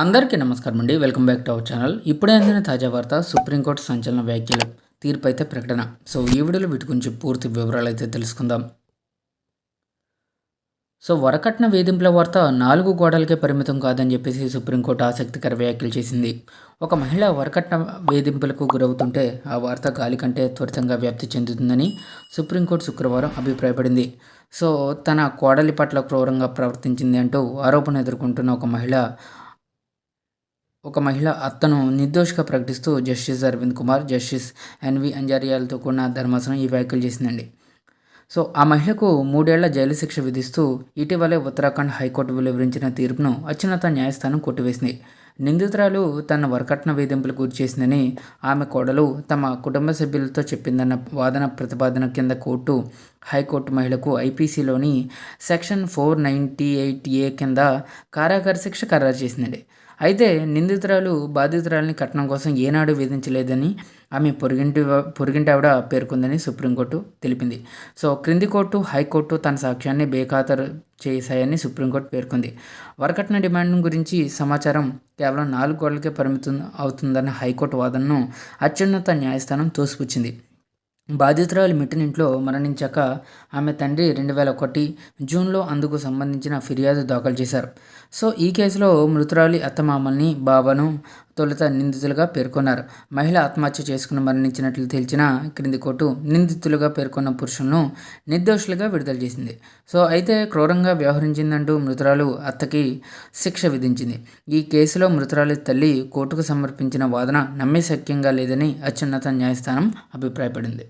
అందరికీ నమస్కారం అండి. Welcome back to our channel ఇప్పుడే అందిన తాజా వార్త సుప్రీంకోర్టు సంచలన వ్యాఖ్యలు తీర్పు అయితే ప్రకటన. సో ఈ వీడియోలో వీటి గురించి పూర్తి వివరాలు అయితే తెలుసుకుందాం. సో వరకట్న వేధింపుల వార్త నాలుగు గోడలకే పరిమితం కాదని చెప్పేసి సుప్రీంకోర్టు ఆసక్తికర వ్యాఖ్యలు చేసింది. ఒక మహిళ వరకట్న వేధింపులకు గురవుతుంటే ఆ వార్త గాలి కంటే త్వరితంగా వ్యాప్తి చెందుతుందని సుప్రీంకోర్టు శుక్రవారం అభిప్రాయపడింది. సో తన కోడలి పట్ల క్రూరంగా ప్రవర్తించింది అంటూ ఆరోపణ ఎదుర్కొంటున్న ఒక మహిళ ఒక మహిళ అత్తను నిర్దోషిగా ప్రకటిస్తూ justice Aravind Kumar justice N V అంజారియాలతో కూడిన ధర్మాసనం ఈ వ్యాఖ్యలు చేసిందండి. సో ఆ మహిళకు మూడేళ్ళ జైలు శిక్ష విధిస్తూ ఇటీవలే ఉత్తరాఖండ్ హైకోర్టు వెలువరించిన తీర్పును అత్యున్నత న్యాయస్థానం కొట్టివేసింది. నిందితురాలు తన వరకట్న వేధింపులకు గురి చేసిందని ఆమె కోడలు తమ కుటుంబ సభ్యులతో చెప్పిందన్న వాదన ప్రతిపాదన కింద కోర్టు హైకోర్టు మహిళకు ఐపీసీలోని section four ninety eight A కింద కారాగార శిక్ష ఖరారు చేసిందండి. అయితే నిందితురాలు బాధితురాలిని కట్నం కోసం ఏనాడు విధించలేదని ఆమె పొరుగింటి పొరుగింటి ఆవిడ పేర్కొందని సుప్రీంకోర్టు తెలిపింది. సో క్రింది కోర్టు హైకోర్టు తన సాక్ష్యాన్ని బేఖాతరు చేశాయని సుప్రీంకోర్టు పేర్కొంది. వరకట్న డిమాండ్ గురించి సమాచారం కేవలం నాలుగు గోడలకే పరిమితం అవుతుందన్న హైకోర్టు వాదనను అత్యున్నత న్యాయస్థానం తోసిపుచ్చింది. బాధితురాలు మిట్టినింట్లో మరణించాక ఆమె తండ్రి రెండు వేల ఒకటి జూన్లో అందుకు సంబంధించిన ఫిర్యాదు దాఖలు చేశారు. సో ఈ కేసులో మృతురాలి అత్తమామల్ని బాబాను తొలుత నిందితులుగా పేర్కొన్నారు. మహిళ ఆత్మహత్య చేసుకుని మరణించినట్లు తేల్చిన క్రింది కోర్టు నిందితులుగా పేర్కొన్న పురుషులను నిర్దోషులుగా విడుదల చేసింది. సో అయితే క్రూరంగా వ్యవహరించిందంటూ మృతురాలు అత్తకి శిక్ష విధించింది. ఈ కేసులో మృతురాలి తల్లి కోర్టుకు సమర్పించిన వాదన నమ్మశక్యంగా లేదని అత్యున్నత న్యాయస్థానం అభిప్రాయపడింది.